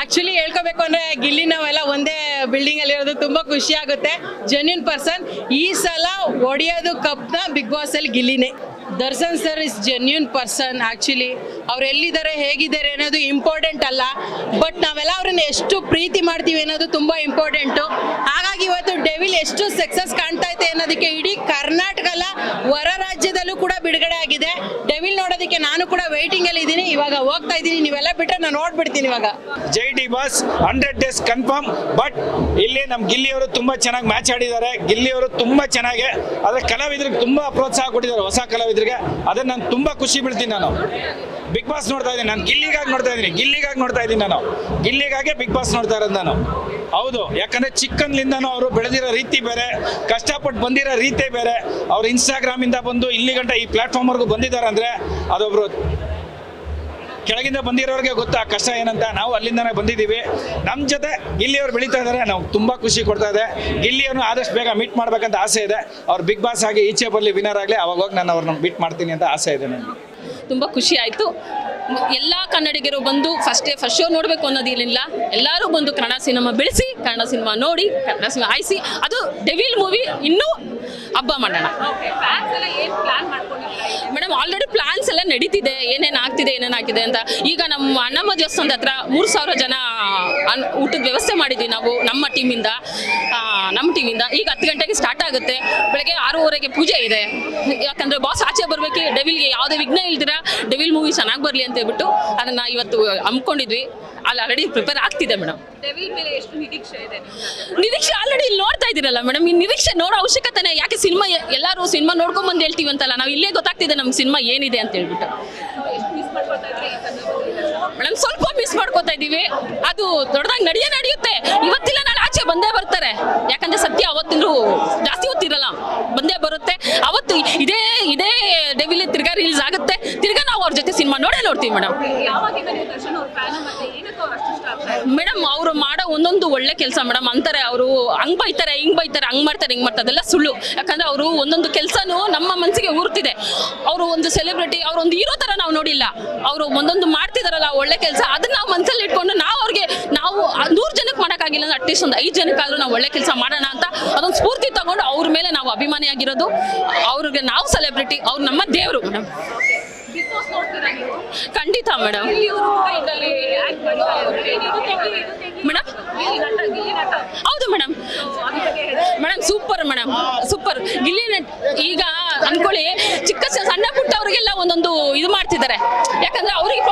Actually ಹೇಳ್ಕೋಬೇಕು ಅಂದ್ರೆ ಗಿಲ್ಲಿ ನಾವೆಲ್ಲ ಒಂದೇ ಬಿಲ್ಡಿಂಗ್ ಅಲ್ಲಿ ಇರೋದು ತುಂಬಾ ಖುಷಿ ಆಗುತ್ತೆ. ಜೆನ್ಯೂನ್ ಪರ್ಸನ್ ಈ ಸಲ ಒಡೆಯೋದು ಕಪ್ನ ಬಿಗ್ ಬಾಸ್ ಅಲ್ಲಿ ಗಿಲ್ಲಿನೇ. Darshan sir is genuine person actually ಅವ್ರು ಎಲ್ಲಿದ್ದಾರೆ, ಹೇಗಿದ್ದಾರೆ ಅನ್ನೋದು ಇಂಪಾರ್ಟೆಂಟ್ ಅಲ್ಲ. ಬಟ್ ನಾವೆಲ್ಲ ಅವ್ರನ್ನ ಎಷ್ಟು ಪ್ರೀತಿ ಮಾಡ್ತೀವಿ ಅನ್ನೋದು ತುಂಬಾ ಇಂಪಾರ್ಟೆಂಟು ಹಾಗಾಗಿ ಇವತ್ತು ಡೆವಿಲ್ ಎಷ್ಟು ಸಕ್ಸಸ್ ಕಾಣ್ತಾ ಇದೆ ಅನ್ನೋದಕ್ಕೆ ಇಡೀ ಕರ್ನಾಟಕ ಹೊರ ರಾಜ್ಯದಲ್ಲೂ ಕೂಡ ಬಿಡುಗಡೆ ಡೆವಿಲ್ ನೋಡೋದಕ್ಕೆ ನಾನು ಕೂಡ ವೈಟಿಂಗ್ ಅಲ್ಲಿ ಇದ್ದೀನಿ ಇವಾಗ ಹೋಗ್ತಾ ಇದ್ದೀನಿ ನೀವೆಲ್ಲ ಬಿಟ್ರೆ ನಾನು ನೋಡ್ಬಿಡ್ತೀನಿ ಇವಾಗ. ಜೈ D boss hundred days confirm but ಇಲ್ಲಿ ನಮ್ಮ ಗಿಲ್ಲಿಯವರು ತುಂಬಾ ಚೆನ್ನಾಗಿ ಮ್ಯಾಚ್ ಆಡಿದ್ದಾರೆ. ಗಿಲ್ಲಿಯವರು ತುಂಬಾ ಚೆನ್ನಾಗಿ ಅದ್ರ ಕಲಾವಿದ್ರಿಗೆ ತುಂಬಾ ಪ್ರೋತ್ಸಾಹ ಕೊಟ್ಟಿದ್ದಾರೆ ಹೊಸ ಕಲಾವಿದ್ರಿಗೆ. ಅದನ್ನ ನಾನು ತುಂಬಾ ಖುಷಿ ಬೀಳ್ತೀನಿ ನಾನು. ಬಿಗ್ ಬಾಸ್ ನೋಡ್ತಾ ಇದ್ದೀನಿ ನಾನು ಗಿಲ್ಲಿಗಾಗಿ ನೋಡ್ತಾ ಇದ್ದೀನಿ ಗಿಲ್ಲಿಗಾಗಿ ನೋಡ್ತಾ ಇದ್ದೀನಿ ನಾನು. ಗಿಲ್ಲಿಗಾಗೆ ಬಿಗ್ ಬಾಸ್ ನೋಡ್ತಾ ಇರೋದು ನಾನು. ಹೌದು, ಯಾಕಂದ್ರೆ ಚಿಕ್ಕನ್ಲಿಂದನೂ ಅವರು ಬೆಳೆದಿರೋ ರೀತಿ ಬೇರೆ, ಕಷ್ಟಪಟ್ಟು ಬಂದಿರೋ ರೀತಿ ಬೇರೆ. ಅವ್ರು ಇನ್ಸ್ಟಾಗ್ರಾಮ್ ಇಂದ ಬಂದು ಇಲ್ಲಿ ಗಂಟ ಈ ಪ್ಲಾಟ್ಫಾರ್ಮ್ವರೆಗೂ ಬಂದಿದ್ದಾರೆ ಅಂದ್ರೆ ಅದೊಬ್ರು ಕೆಳಗಿಂದ ಬಂದಿರೋರಿಗೆ ಗೊತ್ತಾ ಕಷ್ಟ ಏನಂತ? ನಾವು ಅಲ್ಲಿಂದನೇ ಬಂದಿದ್ದೀವಿ. ನಮ್ಮ ಜೊತೆ ಗಿಲ್ಲಿಯವರು ಬೆಳೀತಾ ಇದ್ದಾರೆ, ನಾವು ತುಂಬ ಖುಷಿ ಕೊಡ್ತಾ ಇದೆ. ಗಿಲ್ಲಿಯನ್ನು ಆದಷ್ಟು ಬೇಗ ಮೀಟ್ ಮಾಡ್ಬೇಕಂತ ಆಸೆ ಇದೆ. ಅವ್ರು ಬಿಗ್ ಬಾಸ್ ಆಗಿ ಈಚೆ ಬರಲಿ ವಿನರ್ ಆಗಲಿ, ಅವಾಗ ನಾನು ಅವ್ರನ್ನ ಮೀಟ್ ಮಾಡ್ತೀನಿ ಅಂತ ಆಸೆ ಇದೆ ನನಗೆ. ತುಂಬ ಖುಷಿ ಆಯಿತು. ಎಲ್ಲ ಕನ್ನಡಿಗರು ಬಂದು ಫಸ್ಟ್ ಡೇ ಫಸ್ಟ್ ಶೋ ನೋಡಬೇಕು ಅನ್ನೋದೇನಿಲ್ಲ ಎಲ್ಲರೂ ಬಂದು ಕನ್ನಡ ಸಿನಿಮಾ ಬೆಳೆಸಿ ಕನ್ನಡ ಸಿನಿಮಾ ನೋಡಿ ಕನ್ನಡ ಸಿನಿಮಾ ಆಯಿಸಿ. ಅದು ಡೆವಿಲ್ ಮೂವಿ ಇನ್ನೂ ಹಬ್ಬ ಮಾಡೋಣ. ಮೇಡಮ್ ಆಲ್ರೆಡಿ ಪ್ಲಾನ್ಸ್ ಎಲ್ಲ ನಡೀತಿದೆ. ಏನೇನು ಆಗ್ತಿದೆ ಏನೇನು ಆಗ್ತಿದೆ ಅಂತ. ಈಗ ನಮ್ಮ ಅಣ್ಣಮ್ಮ ದೇವಸ್ಥಾನದ ಹತ್ರ ಮೂರು ಸಾವಿರ ಜನ ಊಟದ ವ್ಯವಸ್ಥೆ ಮಾಡಿದ್ವಿ ನಾವು ನಮ್ಮ ಟೀಮಿಂದ ನಮ್ಮ ಟಿವಿಯಿಂದ ಈಗ ಹತ್ತು ಗಂಟೆಗೆ ಸ್ಟಾರ್ಟ್ ಆಗುತ್ತೆ. ಬೆಳಗ್ಗೆ ಆರೂವರೆಗೆ ಪೂಜೆ ಇದೆ. ಯಾಕಂದ್ರೆ ಬಾಸ್ ಆಚೆ ಬರಬೇಕು ಡೆವಿಲ್ಗೆ ಯಾವುದೇ ವಿಘ್ನ ಇಲ್ದಿರ ಡೆವಿಲ್ ಮೂವಿ ಚೆನ್ನಾಗಿ ಬರಲಿ ಅಂತ ಹೇಳ್ಬಿಟ್ಟು ಅದನ್ನ ಇವತ್ತು ಹಮ್ಮಿಕೊಂಡಿದ್ವಿ. ಅಲ್ಲಿ ಆಲ್ರೆಡಿ ಪ್ರಿಪೇರ್ ಆಗ್ತಿದೆ ಮೇಡಮ್ ನಿರೀಕ್ಷೆ ಇದೆ ನಿರೀಕ್ಷೆ ಆಲ್ರೆಡಿ ಇಲ್ಲಿ ನೋಡ್ತಾ ಇದ್ದೀರಲ್ಲ ಮೇಡಮ್ ಈ ನಿರೀಕ್ಷೆ ನೋಡೋ ಅವಶ್ಯಕತೆನೇ ಯಾಕೆ ಸಿನಿಮಾ ಎಲ್ಲರೂ ಸಿನಿಮಾ ನೋಡ್ಕೊಂಬಂದು ಹೇಳ್ತೀವಿ ಅಂತಲ್ಲ. ನಾವು ಇಲ್ಲೇ ಗೊತ್ತಾಗ್ತಿದೆ ನಮ್ಮ ಸಿನಿಮಾ ಏನಿದೆ ಅಂತ ಹೇಳ್ಬಿಟ್ಟು. ಮೇಡಮ್ ಸ್ವಲ್ಪ ಮಿಸ್ ಮಾಡ್ಕೋತಾ ಇದ್ದೀವಿ. ಅದು ದೊಡ್ಡದಾಗಿ ನಡೆಯೇ ನಡೆಯುತ್ತೆ. ಇವತ್ತಿಲ್ಲ ನಾಳೆ ಆಚೆ ಬಂದೇ ಬರ್ತಾರೆ ಯಾಕಂದ್ರೆ ಜಾಸ್ತಿ ಹೊತ್ತಿರಲ್ಲ. ಬಂದೇ ಬರುತ್ತೆ. ಅವತ್ತು ಇದೇ ಇದೇ ಡೆವಿಲಿ ತಿರ್ಗಾ ರಿಲೀಸ್ ಆಗುತ್ತೆ. ತಿರ್ಗಾ ನಾವು ಅವ್ರ ಜೊತೆ ಸಿನಿಮಾ ನೋಡೇ ನೋಡ್ತೀವಿ ಮೇಡಮ್ ಮೇಡಮ್ ಅವರು ಮಾಡೋ ಒಂದೊಂದು ಒಳ್ಳೆ ಕೆಲಸ ಮೇಡಮ್ ಅಂತಾರೆ ಅವರು, ಹಂಗ್ ಬೈತಾರೆ, ಹಿಂಗ್ ಬೈತಾರೆ, ಹಂಗ್ ಮಾಡ್ತಾರೆ, ಹಿಂಗ್ ಮಾಡ್ತಾರೆ, ಅದೆಲ್ಲ ಸುಳ್ಳು. ಯಾಕಂದ್ರೆ ಅವರು ಒಂದೊಂದು ಕೆಲಸನೂ ನಮ್ಮ ಮನಸ್ಸಿಗೆ ಊರ್ತಿದೆ ಅವರು ಒಂದು ಸೆಲೆಬ್ರಿಟಿ ಅವ್ರು ಒಂದು ಹೀರೋ ತರ ನಾವು ನೋಡಿಲ್ಲ. ಅವರು ಒಂದೊಂದು ಮಾಡ್ತಿದಾರಲ್ಲ ಒಳ್ಳೆ ಕೆಲಸ, ಅದನ್ನ ನಾವು ಮನಸ್ಸಲ್ಲಿ ಇಟ್ಕೊಂಡು ನಾವು ಅವ್ರಿಗೆ ನಾವು ನೂರು ಜನಕ್ಕೆ ಮಾಡೋಕ್ಕಾಗಿಲ್ಲ ಅಂದ್ರೆ ಅಟ್ಲೀಸ್ಟ್ ಒಂದು ಐದು ಜನಕ್ಕಾದ್ರೂ ನಾವು ಒಳ್ಳೆ ಕೆಲಸ ಮಾಡೋಣ ಅಂತ ಅದೊಂದು ಸ್ಫೂರ್ತಿ ತಗೊಂಡು ಅವ್ರ ಮೇಲೆ ನಾವು ಅಭಿಮಾನಿಯಾಗಿರೋದು ಅವ್ರಿಗೆ ನಾವು ಸೆಲೆಬ್ರಿಟಿ ಅವ್ರು ನಮ್ಮ ದೇವರು ಮೇಡಮ್ ಖಂಡಿತ ಮೇಡಮ್. ಮೇಡಮ್ ಹೌದು madam madam super madam super Gilli nut, ಈಗ ಅನ್ಕೊಳ್ಳಿ, ಚಿಕ್ಕ ಸಣ್ಣ ಸಣ್ಣ ಪುಟ್ಟವರಿಗೆಲ್ಲ ಒಂದೊಂದು ಇದು ಮಾಡ್ತಿದ್ದಾರೆ. ಯಾಕಂದ್ರೆ ಅವ್ರಿಗೆ